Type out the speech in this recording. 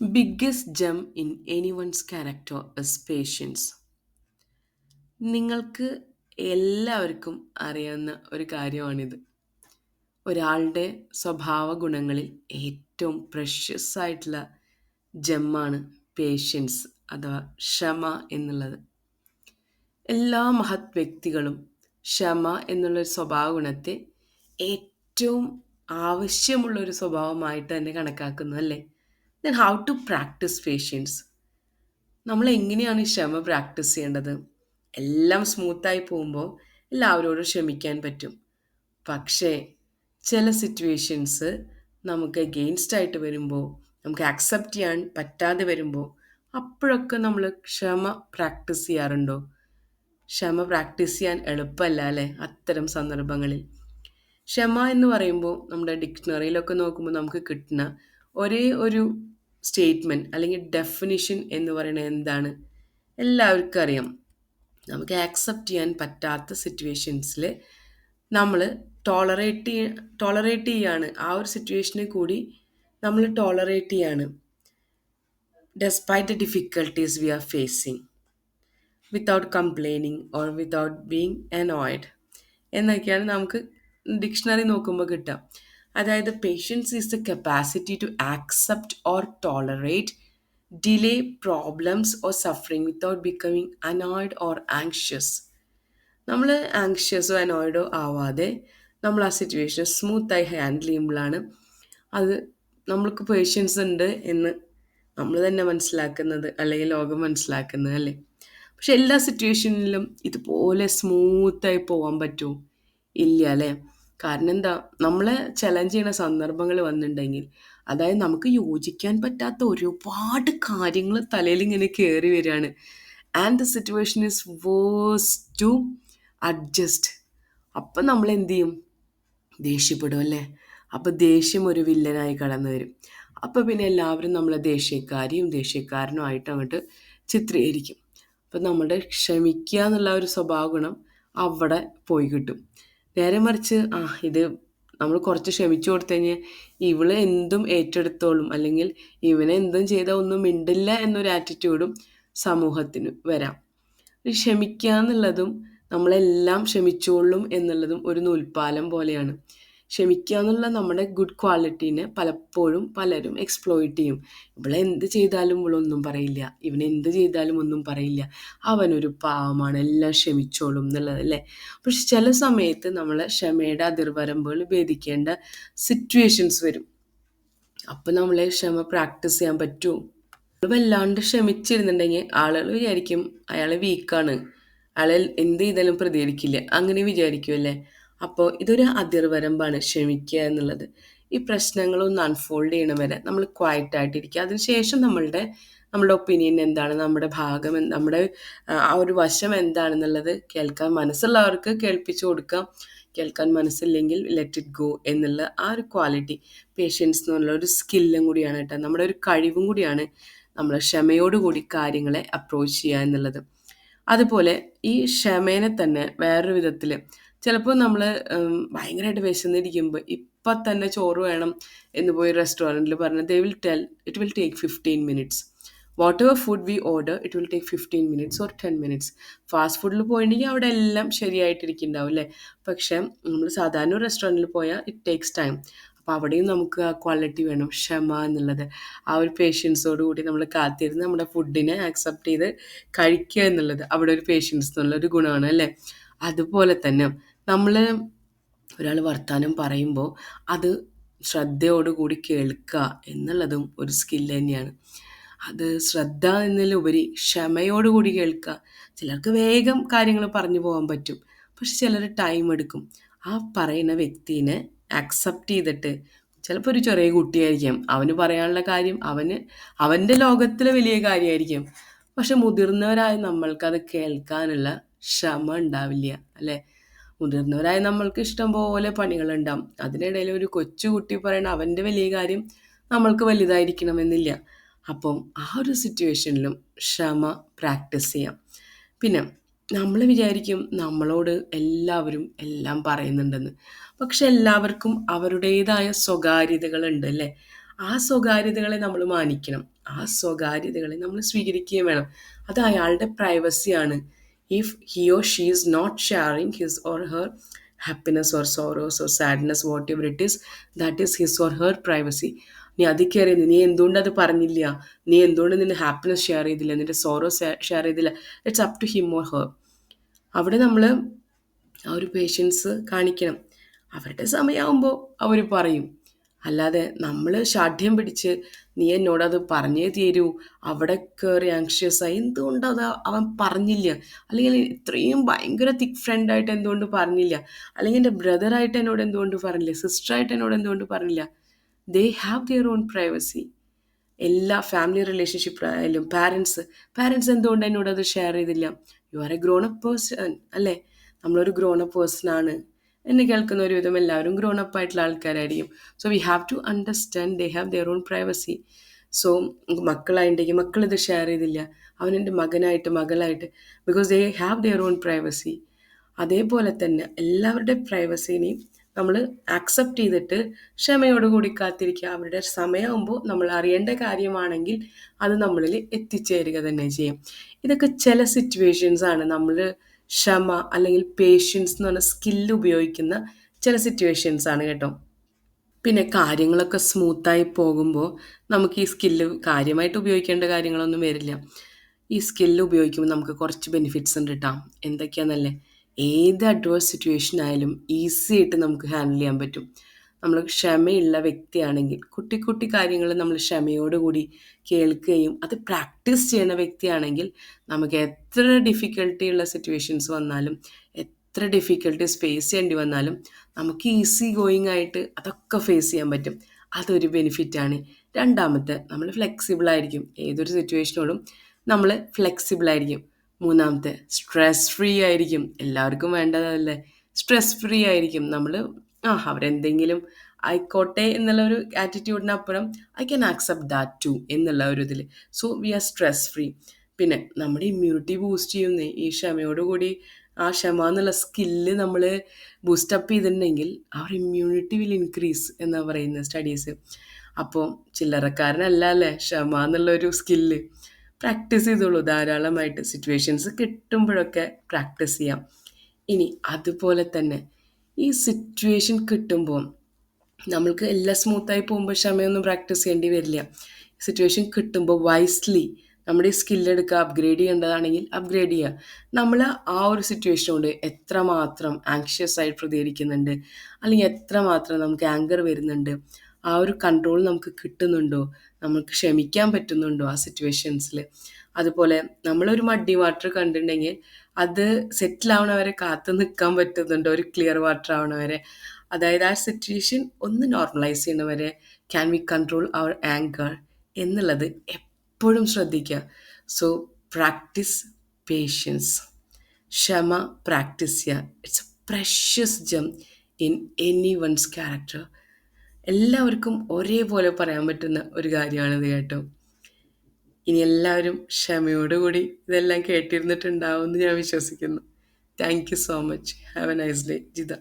Biggest in any one's character is patience നിങ്ങൾക്ക് എല്ലാവർക്കും അറിയാവുന്ന ഒരു കാര്യമാണിത്. ഒരാളുടെ സ്വഭാവ ഗുണങ്ങളിൽ ഏറ്റവും പ്രഷ്യസ് ആയിട്ടുള്ള ജമ്മാണ് പേഷ്യൻസ് അഥവാ ക്ഷമ എന്നുള്ളത്. എല്ലാ മഹത് വ്യക്തികളും ക്ഷമ എന്നുള്ളൊരു സ്വഭാവ ഗുണത്തെ ഏറ്റവും ആവശ്യമുള്ളൊരു സ്വഭാവമായിട്ട് തന്നെ കണക്കാക്കുന്നു അല്ലേ? Then how to practise patience? നമ്മൾ എങ്ങനെയാണ് ക്ഷമ പ്രാക്ടീസ് ചെയ്യേണ്ടത്? എല്ലാം സ്മൂത്തായി പോകുമ്പോൾ എല്ലാവരോടും ക്ഷമിക്കാൻ പറ്റും. പക്ഷേ ചില സിറ്റുവേഷൻസ് നമുക്ക് അഗെയിൻസ്റ്റ് ആയിട്ട് വരുമ്പോൾ, നമുക്ക് അക്സെപ്റ്റ് ചെയ്യാൻ പറ്റാതെ വരുമ്പോൾ, അപ്പോഴൊക്കെ നമ്മൾ ക്ഷമ പ്രാക്ടീസ് ചെയ്യാറുണ്ടോ? ക്ഷമ പ്രാക്ടീസ് ചെയ്യാൻ എളുപ്പമല്ല അല്ലേ അത്തരം സന്ദർഭങ്ങളിൽ. ക്ഷമ എന്ന് പറയുമ്പോൾ നമ്മുടെ ഡിക്ഷണറിയിലൊക്കെ നോക്കുമ്പോൾ നമുക്ക് കിട്ടുന്ന ഒരേ ഒരു സ്റ്റേറ്റ്മെന്റ് അല്ലെങ്കിൽ ഡെഫിനിഷൻ എന്ന് പറയുന്നത് എന്താണ്? എല്ലാവർക്കും അറിയാം. നമുക്ക് ആക്സെപ്റ്റ് ചെയ്യാൻ പറ്റാത്ത സിറ്റുവേഷൻസിൽ നമ്മൾ ടോളറേറ്റ് ടോളറേറ്റ് ചെയ്യാണ്. ആ ഒരു സിറ്റുവേഷനെ കൂടി നമ്മൾ ടോളറേറ്റ് ചെയ്യാണ്. Despite the difficulties we are facing. Without complaining or without being annoyed എന്നൊക്കെയാണ് നമുക്ക് ഡിക്ഷണറി നോക്കുമ്പോൾ കിട്ടുക. അതായത് patience is the capacity to accept or tolerate delay problems or suffering without becoming annoyed or anxious. നമ്മൾ ആങ്ഷ്യസോ അനോയ്ഡോ ആവാതെ നമ്മൾ ആ സിറ്റുവേഷൻ സ്മൂത്തായി ഹാൻഡിൽ ചെയ്യുമ്പോഴാണ് അത് നമ്മൾക്ക് പേഷ്യൻസ് ഉണ്ട് എന്ന് നമ്മൾ തന്നെ മനസ്സിലാക്കുന്നത് അല്ലെങ്കിൽ ലോകം മനസ്സിലാക്കുന്നത് അല്ലേ? പക്ഷെ എല്ലാ സിറ്റുവേഷനിലും ഇതുപോലെ സ്മൂത്തായി പോകാൻ പറ്റുമോ? ഇല്ല അല്ലേ? കാരണം എന്താ? നമ്മളെ ചലഞ്ച് ചെയ്യുന്ന സന്ദർഭങ്ങൾ വന്നിട്ടുണ്ടെങ്കിൽ അതായത് നമുക്ക് യോജിക്കാൻ പറ്റാത്ത ഒരുപാട് കാര്യങ്ങൾ തലയിൽ ഇങ്ങനെ കയറി വരികയാണ്. And the situation is worse to adjust. അപ്പം നമ്മൾ എന്ത് ചെയ്യും? ദേഷ്യപ്പെടും അല്ലേ? അപ്പം ദേഷ്യം ഒരു വില്ലനായി കടന്നു വരും. അപ്പം പിന്നെ എല്ലാവരും നമ്മളെ ദേഷ്യക്കാരിയും ദേഷ്യക്കാരനും ആയിട്ട് അങ്ങോട്ട് ചിത്രീകരിക്കും. അപ്പം നമ്മുടെ ക്ഷമിക്കുക എന്നുള്ള ഒരു സ്വഭാവ ഗുണം അവിടെ പോയി കിട്ടും. നേരെ മറിച്ച് ആ ഇത് നമ്മൾ കുറച്ച് ക്ഷമിച്ചു കൊടുത്തു കഴിഞ്ഞാൽ ഇവൾ എന്തും ഏറ്റെടുത്തോളും അല്ലെങ്കിൽ ഇവനെ എന്തും ചെയ്താൽ ഒന്നും മിണ്ടില്ല എന്നൊരു ആറ്റിറ്റ്യൂഡും സമൂഹത്തിന് വരാം. ക്ഷമിക്കുക എന്നുള്ളതും നമ്മളെല്ലാം ക്ഷമിച്ചോളും എന്നുള്ളതും ഒരു നൂൽപ്പാലം പോലെയാണ്. ക്ഷമിക്കുക എന്നുള്ള നമ്മുടെ ഗുഡ് ക്വാളിറ്റീനെ പലപ്പോഴും പലരും എക്സ്പ്ലോയിറ്റ് ചെയ്യും. ഇവളെ എന്ത് ചെയ്താലും ഇവളൊന്നും പറയില്ല. ഇവൻ എന്ത് ചെയ്താലും ഒന്നും പറയില്ല. അവനൊരു പാവമാണ് എല്ലാം ക്ഷമിച്ചോളും എന്നുള്ളത് അല്ലേ? പക്ഷെ ചില സമയത്ത് നമ്മൾ ക്ഷമയുടെ അതിർവരമ്പുകൾ ഭേദിക്കേണ്ട സിറ്റുവേഷൻസ് വരും. അപ്പോൾ നമ്മളെ ക്ഷമ പ്രാക്ടീസ് ചെയ്യാൻ പറ്റുമോ? വല്ലാണ്ട് ക്ഷമിച്ചിരുന്നുണ്ടെങ്കിൽ ആളുകൾ വിചാരിക്കും അയാൾ വീക്കാണ്. അയാൾ എന്ത് ചെയ്താലും പ്രതികരിക്കില്ല. അങ്ങനെ വിചാരിക്കും അല്ലേ? അപ്പോൾ ഇതൊരു അതിർവരമ്പാണ് ക്ഷമിക്കുക എന്നുള്ളത്. ഈ പ്രശ്നങ്ങളൊന്ന് അൺഫോൾഡ് ചെയ്യണം വരെ നമ്മൾ ക്വയറ്റ് ആയിട്ടിരിക്കുക. അതിനുശേഷം നമ്മളുടെ നമ്മുടെ ഒപ്പീനിയൻ എന്താണ്? നമ്മുടെ ഭാഗം നമ്മുടെ ആ ഒരു വശം എന്താണെന്നുള്ളത് കേൾക്കാൻ മനസ്സുള്ളവർക്ക് കേൾപ്പിച്ചു കൊടുക്കാം. കേൾക്കാൻ മനസ്സില്ലെങ്കിൽ ലെറ്റ് ഇറ്റ് ഗോ എന്നുള്ള ആ ഒരു ക്വാളിറ്റി പേഷ്യൻസ് എന്ന് പറഞ്ഞ ഒരു സ്കില്ലും കൂടിയാണ് കേട്ടോ. നമ്മുടെ ഒരു കഴിവും കൂടിയാണ് നമ്മൾ ക്ഷമയോടുകൂടി കാര്യങ്ങളെ അപ്രോച്ച് ചെയ്യുക എന്നുള്ളത്. അതുപോലെ ഈ ക്ഷമേനെ തന്നെ വേറൊരു വിധത്തിൽ ചിലപ്പോൾ നമ്മൾ ഭയങ്കരമായിട്ട് വിശന്നിരിക്കുമ്പോൾ ഇപ്പം തന്നെ ചോറ് വേണം എന്ന് പോയി റെസ്റ്റോറന്റിൽ പറഞ്ഞാൽ they will tell it will take 15 minutes. Whatever food we order it will take 15 minutes or ten minutes. Fast ഫുഡിൽ പോയിട്ടുണ്ടെങ്കിൽ അവിടെ എല്ലാം ശരിയായിട്ടിരിക്കുന്നുണ്ടാവും അല്ലേ? പക്ഷേ നമ്മൾ സാധാരണ ഒരു റെസ്റ്റോറന്റിൽ പോയാൽ ഇറ്റ് ടേക്സ് ടൈം. അപ്പോൾ അവിടെയും നമുക്ക് ആ ക്വാളിറ്റി വേണം ക്ഷമ എന്നുള്ളത്. ആ ഒരു പേഷ്യൻസോട് കൂടി നമ്മൾ കാത്തിരുന്ന് നമ്മുടെ ഫുഡിനെ ആക്സെപ്റ്റ് ചെയ്ത് കഴിക്കുക എന്നുള്ളത് അവിടെ ഒരു പേഷ്യൻസ് എന്നുള്ളൊരു ഗുണമാണ് അല്ലേ? അതുപോലെ തന്നെ നമ്മൾ ഒരാൾ വർത്തമാനം പറയുമ്പോൾ അത് ശ്രദ്ധയോടുകൂടി കേൾക്കുക എന്നുള്ളതും ഒരു സ്കില്ല് തന്നെയാണ്. അത് ശ്രദ്ധ എന്നതിലുപരി ക്ഷമയോടുകൂടി കേൾക്കുക. ചിലർക്ക് വേഗം കാര്യങ്ങൾ പറഞ്ഞു പോകാൻ പറ്റും. പക്ഷെ ചിലർ ടൈം എടുക്കും. ആ പറയുന്ന വ്യക്തിനെ അക്സെപ്റ്റ് ചെയ്തിട്ട് ചിലപ്പോൾ ഒരു ചെറിയ കുട്ടിയായിരിക്കാം. അവന് പറയാനുള്ള കാര്യം അവന് അവന്റെ ലോകത്തിലെ വലിയ കാര്യമായിരിക്കും. പക്ഷെ മുതിർന്നവരായ നമ്മൾക്കത് കേൾക്കാനുള്ള ക്ഷമ ഉണ്ടാവില്ല അല്ലേ? മുതിർന്നവരായ നമ്മൾക്ക് ഇഷ്ടം പോലെ പണികളുണ്ടാവും. അതിനിടയിൽ ഒരു കൊച്ചുകുട്ടി പറയണ അവന്റെ വലിയ കാര്യം നമ്മൾക്ക് വലുതായിരിക്കണമെന്നില്ല. അപ്പം ആ ഒരു സിറ്റുവേഷനിലും ക്ഷമ പ്രാക്ടീസ് ചെയ്യാം. പിന്നെ നമ്മൾ വിചാരിക്കും നമ്മളോട് എല്ലാവരും എല്ലാം പറയുന്നുണ്ടെന്ന്. പക്ഷെ എല്ലാവർക്കും അവരുടേതായ സ്വകാര്യതകളുണ്ട് അല്ലേ? ആ സ്വകാര്യതകളെ നമ്മൾ മാനിക്കണം. ആ സ്വകാര്യതകളെ നമ്മൾ സ്വീകരിക്കുകയും വേണം അത് അയാളുടെ പ്രൈവസിയാണ് if he or she is not sharing his or her happiness or sorrows or sadness whatever it is that is his or her privacy നീ അത് കയറി നീ എന്തുകൊണ്ട് അത് പറഞ്ഞില്ല? നീ എന്തുകൊണ്ട് നിന്റെ ഹാപ്പിനെസ് ഷെയർ ചെയ്തില്ല? നിന്റെ സോറോ ഷെയർ ചെയ്തില്ല? It's up to him or her അവിടെ നമ്മൾ ആ ഒരു പേഷ്യൻസ് കാണിക്കണം. അവരുടെ സമയമാകുമ്പോൾ അവർ പറയും. അല്ലാതെ നമ്മൾ ഷാഠ്യം പിടിച്ച് നീ എന്നോട് അത് പറഞ്ഞേ തീരൂ. അവിടെ കയറി ആയി. എന്തുകൊണ്ട് അത് അവൻ പറഞ്ഞില്ല? അല്ലെങ്കിൽ ഇത്രയും ഭയങ്കര തിക് ഫ്രണ്ടായിട്ട് എന്തുകൊണ്ട് പറഞ്ഞില്ല? അല്ലെങ്കിൽ എന്റെ ബ്രദറായിട്ട് എന്നോട് എന്തുകൊണ്ട് പറഞ്ഞില്ല? സിസ്റ്ററായിട്ട് എന്നോട് എന്തുകൊണ്ട് പറഞ്ഞില്ല? They have their own privacy എല്ലാ ഫാമിലി റിലേഷൻഷിപ്പ് ആയാലും പാരൻസ് പാരൻസ് എന്തുകൊണ്ട് എന്നോട് അത് ഷെയർ ചെയ്തില്ല? You are a grown up person അല്ലേ? നമ്മളൊരു ഗ്രോൺ അപ്പ് പേഴ്സൺ ആണ്. എന്നെ കേൾക്കുന്ന ഒരു വിധം എല്ലാവരും ഗ്രോൺ അപ്പ് ആയിട്ടുള്ള ആൾക്കാരായിരിക്കും. So we have to understand they have their own privacy so മക്കളായിട്ടുണ്ടെങ്കിൽ മക്കൾ ഇത് ഷെയർ ചെയ്തില്ല. അവൻ എന്റെ മകനായിട്ട് മകളായിട്ട്. Because they have their own privacy അതേപോലെ തന്നെ എല്ലാവരുടെ പ്രൈവസീനെയും നമ്മൾ ആക്സെപ്റ്റ് ചെയ്തിട്ട് ക്ഷമയോടുകൂടി കാത്തിരിക്കുക. അവരുടെ സമയമാകുമ്പോൾ നമ്മൾ അറിയേണ്ട കാര്യമാണെങ്കിൽ അത് നമ്മളിൽ എത്തിച്ചേരുക തന്നെ ചെയ്യും. ഇതൊക്കെ ചില സിറ്റുവേഷൻസ് ആണ് നമ്മൾ ക്ഷമ അല്ലെങ്കിൽ പേഷ്യൻസ് എന്ന് പറഞ്ഞ സ്കില്ല് ഉപയോഗിക്കുന്ന ചില സിറ്റുവേഷൻസ് ആണ് കേട്ടോ. പിന്നെ കാര്യങ്ങളൊക്കെ സ്മൂത്തായി പോകുമ്പോൾ നമുക്ക് ഈ സ്കില്ല് കാര്യമായിട്ട് ഉപയോഗിക്കേണ്ട കാര്യങ്ങളൊന്നും വരില്ല. ഈ സ്കില്ല് ഉപയോഗിക്കുമ്പോൾ നമുക്ക് കുറച്ച് ബെനിഫിറ്റ്സ് ഉണ്ട് കേട്ടോ എന്തൊക്കെയാണെന്നല്ലേ ഏത് അഡ്വേഴ്സ് സിറ്റുവേഷൻ ആയാലും ഈസി ആയിട്ട് നമുക്ക് ഹാൻഡിൽ ചെയ്യാൻ പറ്റും. നമ്മൾ ക്ഷമയുള്ള വ്യക്തിയാണെങ്കിൽ കുട്ടി കുട്ടി കാര്യങ്ങൾ നമ്മൾ ക്ഷമയോടുകൂടി കേൾക്കുകയും അത് പ്രാക്ടീസ് ചെയ്യുന്ന വ്യക്തിയാണെങ്കിൽ നമുക്ക് എത്ര ഡിഫിക്കൽട്ടി ഉള്ള സിറ്റുവേഷൻസ് വന്നാലും എത്ര ഡിഫിക്കൽട്ടീസ് ഫേസ് ചെയ്യേണ്ടി വന്നാലും നമുക്ക് ഈസി ഗോയിങ് ആയിട്ട് അതൊക്കെ ഫേസ് ചെയ്യാൻ പറ്റും. അതൊരു ബെനിഫിറ്റാണ് രണ്ടാമത്തെ നമ്മൾ ഫ്ലെക്സിബിൾ ആയിരിക്കും. ഏതൊരു സിറ്റുവേഷനോടും നമ്മൾ ഫ്ലെക്സിബിൾ ആയിരിക്കും. മൂന്നാമത്തെ സ്ട്രെസ് ഫ്രീ ആയിരിക്കും. എല്ലാവർക്കും വേണ്ടതല്ലേ? സ്ട്രെസ് ഫ്രീ ആയിരിക്കും. നമ്മൾ ആ അവരെന്തെങ്കിലും ആയിക്കോട്ടെ എന്നുള്ള ഒരു ആറ്റിറ്റ്യൂഡിനപ്പുറം I can accept that too എന്നുള്ള ഒരു ഇതിൽ so we are stress free പിന്നെ നമ്മുടെ ഇമ്മ്യൂണിറ്റി ബൂസ്റ്റ് ചെയ്യുന്ന ഈ ക്ഷമയോടുകൂടി ആ ക്ഷമ എന്നുള്ള സ്കില്ല് നമ്മൾ ബൂസ്റ്റപ്പ് ചെയ്തിട്ടുണ്ടെങ്കിൽ അവർ ഇമ്മ്യൂണിറ്റി വിൽ ഇൻക്രീസ് എന്നാണ് പറയുന്നത് സ്റ്റഡീസ് അപ്പോൾ ചില്ലറക്കാരനല്ല അല്ലേ? ക്ഷമ എന്നുള്ള ഒരു സ്കില്ല് പ്രാക്ടീസ് ചെയ്തോളൂ. ധാരാളമായിട്ട് സിറ്റുവേഷൻസ് കിട്ടുമ്പോഴൊക്കെ പ്രാക്ടീസ് ചെയ്യാം. ഇനി അതുപോലെ തന്നെ ഈ സിറ്റുവേഷൻ കിട്ടുമ്പോൾ നമ്മൾക്ക് എല്ലാം സ്മൂത്തായി പോകുമ്പോൾ ക്ഷമയൊന്നും പ്രാക്ടീസ് ചെയ്യേണ്ടി വരില്ല. സിറ്റുവേഷൻ കിട്ടുമ്പോൾ വൈസ്ലി നമ്മുടെ ഈ സ്കില്ല് എടുക്കുക അപ്ഗ്രേഡ് ചെയ്യേണ്ടതാണെങ്കിൽ അപ്ഗ്രേഡ് ചെയ്യുക. നമ്മൾ ആ ഒരു സിറ്റുവേഷൻ കൊണ്ട് എത്രമാത്രം ആങ്ഷ്യസ് ആയി പ്രതികരിക്കുന്നുണ്ട് അല്ലെങ്കിൽ എത്രമാത്രം നമുക്ക് ആങ്കർ വരുന്നുണ്ട് ആ ഒരു കൺട്രോൾ നമുക്ക് കിട്ടുന്നുണ്ടോ നമുക്ക് ക്ഷമിക്കാൻ പറ്റുന്നുണ്ടോ ആ സിറ്റുവേഷൻസിൽ അതുപോലെ നമ്മളൊരു മഡി വാട്ടർ കണ്ടിട്ടുണ്ടെങ്കിൽ അത് സെറ്റിൽ ആവണവരെ കാത്തു നിൽക്കാൻ പറ്റുന്നുണ്ട്. ഒരു ക്ലിയർ വാട്ടർ ആവണവരെ. അതായത് ആ സിറ്റുവേഷൻ ഒന്ന് normalise ചെയ്യണവരെ. Can we control our anger എന്നുള്ളത് എപ്പോഴും ശ്രദ്ധിക്കുക സോ പ്രാക്ടീസ് പേഷ്യൻസ് ക്ഷമ പ്രാക്ടീസ് ചെയ്യുക. It's a precious gem in any one's character എല്ലാവർക്കും ഒരേപോലെ പറയാൻ പറ്റുന്ന ഒരു കാര്യമാണിത് കേട്ടോ. ഇനി എല്ലാവരും ക്ഷമയോടുകൂടി ഇതെല്ലാം കേട്ടിരുന്നിട്ടുണ്ടാവും എന്ന് ഞാൻ വിശ്വസിക്കുന്നു. Thank you so much have a nice day Jitha.